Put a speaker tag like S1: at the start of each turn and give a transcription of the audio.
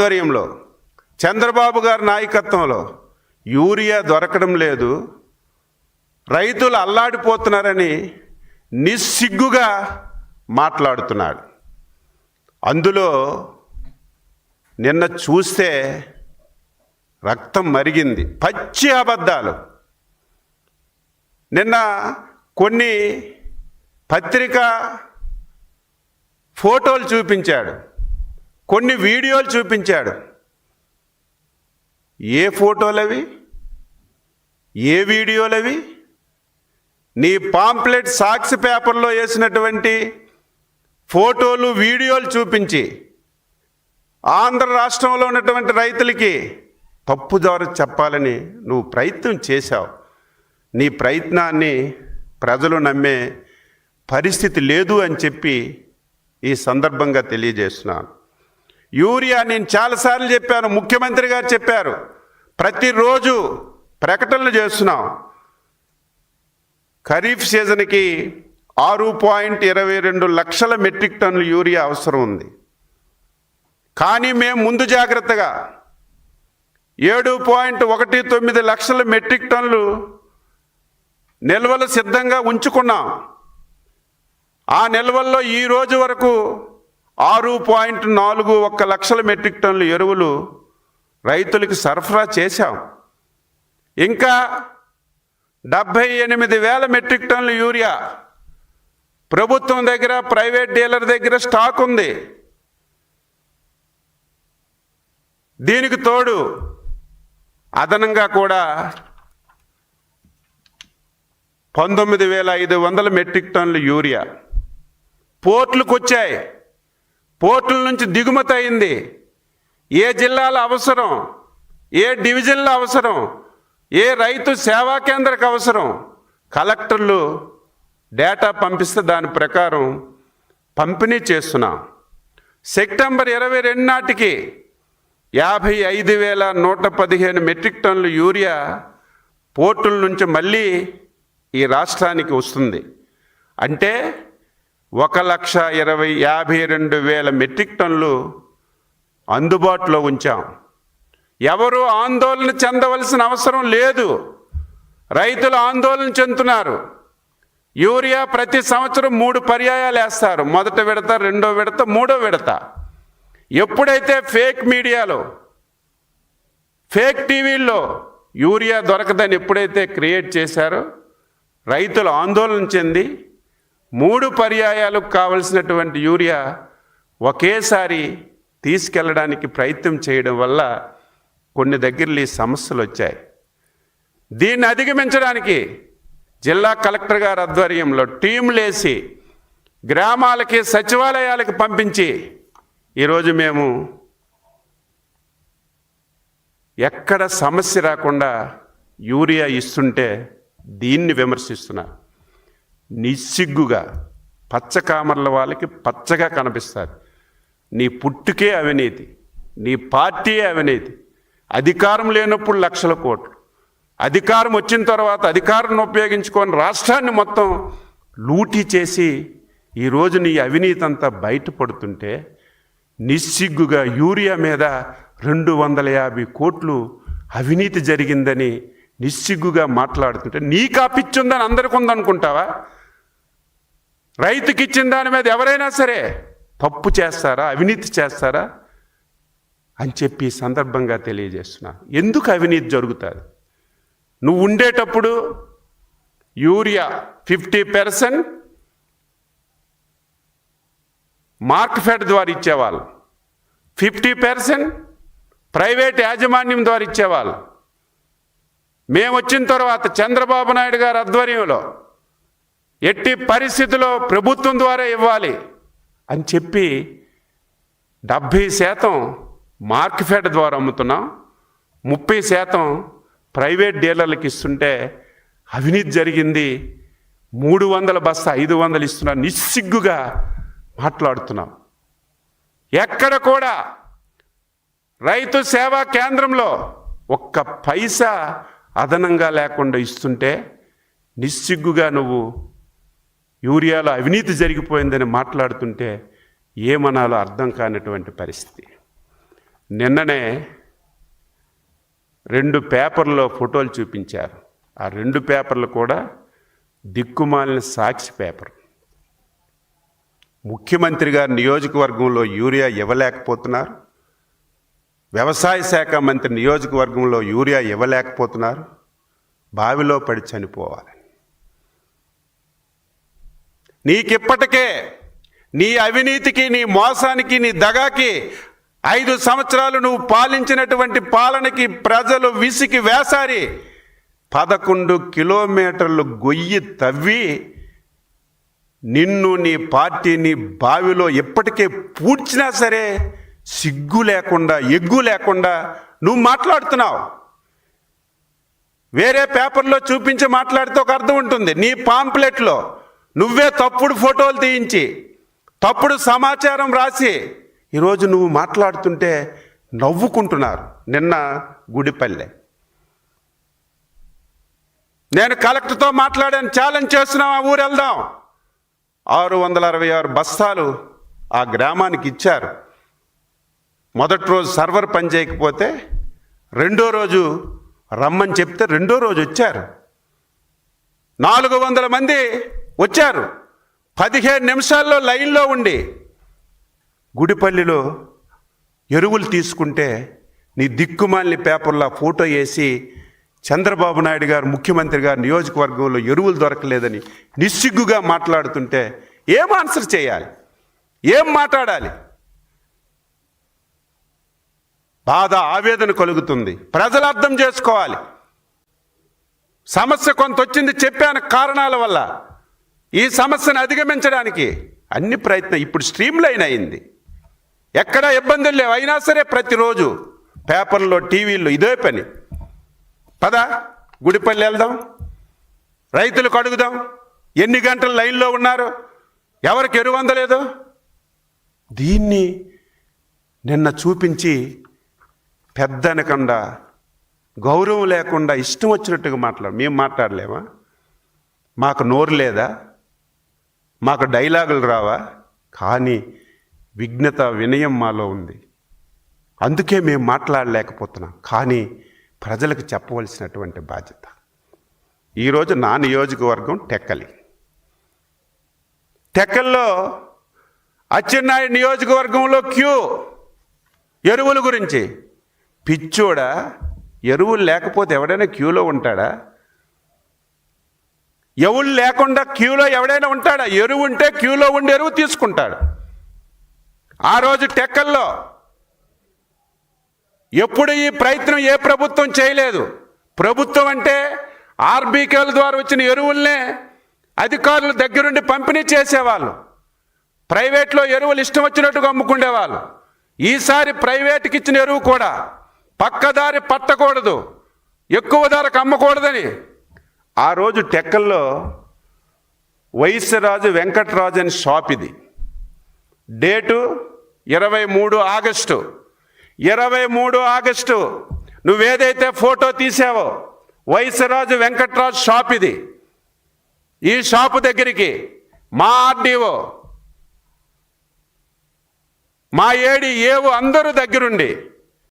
S1: ఆధ్వర్యంలో చంద్రబాబు గారి నాయకత్వంలో యూరియా దొరకడం లేదు రైతులు అల్లాడిపోతున్నారని నిస్సిగ్గుగా మాట్లాడుతున్నాడు అందులో నిన్న చూస్తే రక్తం మరిగింది. పచ్చి అబద్ధాలు. నిన్న కొన్ని పత్రికా ఫోటోలు చూపించాడు. కొన్ని వీడియోలు చూపించాడు. ఏ ఫోటోలవి? ఏ వీడియోలవి? నీ పాంప్లెట్ సాక్షి పేపర్లో వేసినటువంటి ఫోటోలు వీడియోలు చూపించి ఆంధ్ర రాష్ట్రంలో ఉన్నటువంటి రైతులకి తప్పుదారు చెప్పాలని నువ్వు ప్రయత్నం చేశావు. నీ ప్రయత్నాన్ని ప్రజలు నమ్మే పరిస్థితి లేదు అని చెప్పి ఈ సందర్భంగా తెలియజేస్తున్నాను. యూరియా నేను చాలాసార్లు చెప్పాను ముఖ్యమంత్రి గారు చెప్పారు. ప్రతిరోజు ప్రకటనలు చేస్తున్నాం. ఖరీఫ్ సీజన్కి ఆరు పాయింట్ ఇరవై రెండు లక్షల మెట్రిక్ టన్నుల యూరియా అవసరం ఉంది. కానీ మేము ముందు జాగ్రత్తగా ఏడు పాయింట్ ఒకటి తొమ్మిది లక్షల మెట్రిక్ టన్నులు నిల్వలు సిద్ధంగా ఉంచుకున్నాం. ఆ నిల్వల్లో ఈ రోజు వరకు ఆరు పాయింట్ నాలుగు ఒక్క లక్షల మెట్రిక్ టన్నుల ఎరువులు రైతులకు సరఫరా చేశాం. ఇంకా డెబ్భై ఎనిమిది వేల మెట్రిక్ టన్నుల యూరియా. ప్రభుత్వం దగ్గర ప్రైవేట్ డీలర్ దగ్గర స్టాక్ ఉంది. దీనికి తోడు అదనంగా కూడా పంతొమ్మిది వేల ఐదు వందల మెట్రిక్ టన్నుల యూరియా. పోర్ట్లకు వచ్చాయి పోర్టుల నుంచి దిగుమతి అయింది. ఏ జిల్లాల అవసరం? ఏ డివిజన్ల అవసరం? ఏ రైతు సేవా కేంద్రకు అవసరం? కలెక్టర్లు డేటా పంపిస్తే దాని ప్రకారం పంపిణీ చేస్తున్నాం. సెప్టెంబర్ ఇరవై రెండు నాటికి యాభై ఐదు వేల నూట పదిహేను మెట్రిక్ టన్నుల యూరియా పోర్టుల నుంచి మళ్ళీ ఈ రాష్ట్రానికి వస్తుంది. అంటే ఒక లక్ష ఇరవై యాభై రెండు వేల మెట్రిక్ టన్నులు అందుబాటులో ఉంచాం. ఎవరు ఆందోళన చెందవలసిన అవసరం లేదు. రైతులు ఆందోళన చెందుతున్నారు. యూరియా ప్రతి సంవత్సరం మూడు పర్యాయాలు వేస్తారు. మొదట విడత రెండో విడత మూడో విడత. ఎప్పుడైతే ఫేక్ మీడియాలో ఫేక్ టీవీల్లో యూరియా దొరకదని ఎప్పుడైతే క్రియేట్ చేశారో రైతులు ఆందోళన చెంది మూడు పర్యాయాలకు కావలసినటువంటి యూరియా ఒకేసారి తీసుకెళ్ళడానికి ప్రయత్నం చేయడం వల్ల కొన్ని దగ్గరలో ఈ సమస్యలు వచ్చాయి. దీన్ని అధిగమించడానికి జిల్లా కలెక్టర్ గారి ఆధ్వర్యంలో టీంలేసి గ్రామాలకి సచివాలయాలకు పంపించి ఈరోజు మేము ఎక్కడ సమస్య రాకుండా యూరియా ఇస్తుంటే దీన్ని విమర్శిస్తున్నారు నిస్సిగ్గుగా పచ్చ కామర్ల వాళ్ళకి పచ్చగా కనిపిస్తారు. నీ పుట్టుకే అవినీతి నీ పార్టీయే అవినీతి. అధికారం లేనప్పుడు లక్షల కోట్లు. అధికారం వచ్చిన తర్వాత అధికారాన్ని ఉపయోగించుకొని రాష్ట్రాన్ని మొత్తం లూటీ చేసి ఈరోజు నీ అవినీతి అంతా బయటపడుతుంటే నిస్సిగ్గుగా యూరియా మీద రెండు వందల యాభై కోట్లు అవినీతి జరిగిందని నిస్సిగ్గుగా మాట్లాడుతుంటే నీకు ఆ పిచ్చుందని అందరికి ఉందనుకుంటావా రైతుకి ఇచ్చిన దాని మీద ఎవరైనా సరే తప్పు చేస్తారా అవినీతి చేస్తారా అని చెప్పి సందర్భంగా తెలియజేస్తున్నా. ఎందుకు అవినీతి జరుగుతుంది? నువ్వు ఉండేటప్పుడు urea fifty percent Markfed ద్వారా ఇచ్చేవాళ్ళు. ఫిఫ్టీ పర్సెంట్ ప్రైవేట్ యాజమాన్యం ద్వారా ఇచ్చేవాళ్ళు. మేము వచ్చిన తర్వాత చంద్రబాబు నాయుడు గారి ఆధ్వర్యంలో ఎట్టి పరిస్థితిలో ప్రభుత్వం ద్వారా ఇవ్వాలి అని చెప్పి డెబ్భై శాతం మార్క్ ఫెడ్ ద్వారా అమ్ముతున్నాం. ముప్పై శాతం ప్రైవేట్ డీలర్లకు ఇస్తుంటే అవినీతి జరిగింది. మూడు వందల బస్సు ఐదు వందలు ఇస్తున్నా నిస్సిగ్గుగా మాట్లాడుతున్నాం. ఎక్కడ కూడా రైతు సేవా కేంద్రంలో ఒక్క పైసా అదనంగా లేకుండా ఇస్తుంటే నిస్సిగ్గుగా నువ్వు యూరియాలో అవినీతి జరిగిపోయిందని మాట్లాడుతుంటే ఏమనాలో అర్థం కానటువంటి పరిస్థితి. నిన్ననే రెండు పేపర్లో ఫోటోలు చూపించారు. ఆ రెండు పేపర్లు కూడా దిక్కుమాలిన సాక్షి పేపర్. ముఖ్యమంత్రి గారి నియోజకవర్గంలో యూరియా ఇవ్వలేకపోతున్నారు. వ్యవసాయ శాఖ మంత్రి నియోజకవర్గంలో యూరియా ఇవ్వలేకపోతున్నారు. బావిలో పడి చనిపోవాలి. నీకిప్పటికే నీ అవినీతికి నీ మోసానికి నీ దగాకి ఐదు సంవత్సరాలు నువ్వు పాలించినటువంటి పాలనకి ప్రజలు విసికి వేసారి పదకొండు కిలోమీటర్లు గొయ్యి తవ్వి నిన్ను నీ పార్టీని బావిలో ఎప్పటికే పూడ్చినా సరే సిగ్గు లేకుండా ఎగ్గు లేకుండా నువ్వు మాట్లాడుతున్నావు. వేరే పేపర్లో చూపించి మాట్లాడితే ఒక అర్థం ఉంటుంది. నీ పాంప్లెట్లో నువ్వే తప్పుడు ఫోటోలు తీయించి తప్పుడు సమాచారం రాసి ఈరోజు నువ్వు మాట్లాడుతుంటే నవ్వుకుంటున్నారు నిన్న గుడిపల్లె. నేను కలెక్టర్తో మాట్లాడాను ఛాలెంజ్ చేస్తున్నాం ఆ ఊరు వెళ్దాం. ఆరు వందల అరవై ఆరు బస్తాలు ఆ గ్రామానికి ఇచ్చారు. మొదటి రోజు సర్వర్ పని చేయకపోతే రెండో రోజు రమ్మని చెప్తే రెండో రోజు వచ్చారు. నాలుగు వందల మంది వచ్చారు. పదిహేను నిమిషాల్లో లైన్లో ఉండి గుడిపల్లిలో ఎరువులు తీసుకుంటే నీ దిక్కుమాలిని పేపర్లో ఫోటో వేసి చంద్రబాబు నాయుడు గారు ముఖ్యమంత్రి గారు నియోజకవర్గంలో ఎరువులు దొరకలేదని నిస్సిగ్గుగా మాట్లాడుతుంటే ఏం ఆన్సర్ చేయాలి? ఏం మాట్లాడాలి? బాధ ఆవేదన కలుగుతుంది. ప్రజలు అర్థం చేసుకోవాలి. సమస్య కొంత వచ్చింది చెప్పాను కారణాల వల్ల. ఈ సమస్యను అధిగమించడానికి అన్ని ప్రయత్నం ఇప్పుడు స్ట్రీమ్ లైన్ అయింది. ఎక్కడా ఇబ్బందులు లేవు. అయినా సరే ప్రతిరోజు పేపర్లో టీవీల్లో ఇదే పని. పద? గుడిపల్లి వెళ్దాం. రైతులకు అడుగుదాం. ఎన్ని గంటలు లైన్లో ఉన్నారు? ఎవరికి ఎరువు అందలేదు? దీన్ని నిన్న చూపించి పెద్దనకుండా గౌరవం లేకుండా ఇష్టం వచ్చినట్టుగా మాట్లాడు మేము మాట్లాడలేమా? మాకు నోరు లేదా? మాకు డైలాగులు రావా? కానీ విఘ్నత వినయం మాలో ఉంది. అందుకే మేము మాట్లాడలేకపోతున్నాం. కానీ ప్రజలకు చెప్పవలసినటువంటి బాధ్యత. ఈరోజు నా నియోజకవర్గం టెక్కలి. టెక్కల్లో అచ్చెన్నాయుడు నియోజకవర్గంలో క్యూ ఎరువుల గురించి. పిచ్చోడా ఎరువులు లేకపోతే ఎవడైనా క్యూలో ఉంటాడా? ఎవరు లేకుండా క్యూలో ఎవడైనా ఉంటాడా? ఎరువు ఉంటే క్యూలో ఉండి ఎరువు తీసుకుంటాడు. ఆ రోజు టెక్కల్లో ఎప్పుడు ఈ ప్రయత్నం ఏ ప్రభుత్వం చేయలేదు? ప్రభుత్వం అంటే ఆర్బీకేల ద్వారా వచ్చిన ఎరువుల్నే అధికారుల దగ్గరుండి పంపిణీ చేసేవాళ్ళు. ప్రైవేట్లో ఎరువులు ఇష్టం వచ్చినట్టుగా అమ్ముకునేవాళ్ళు ఈసారి ప్రైవేట్కి ఇచ్చిన ఎరువు కూడా పక్కదారి పట్టకూడదు. ఎక్కువ ధరకు అమ్మకూడదని ఆ రోజు టెక్కల్లో వైశ్యరాజు వెంకటరాజు అని షాప్ ఇది. డేటు ఇరవై మూడు ఆగస్టు. ఇరవై మూడు ఆగస్టు. నువ్వేదైతే ఫోటో తీసావో వైశ్యరాజు వెంకట్రాజు షాప్ ఇది. ఈ షాపు దగ్గరికి మా ఆర్డీఓ మా ఏడి ఏవు అందరూ దగ్గరుండి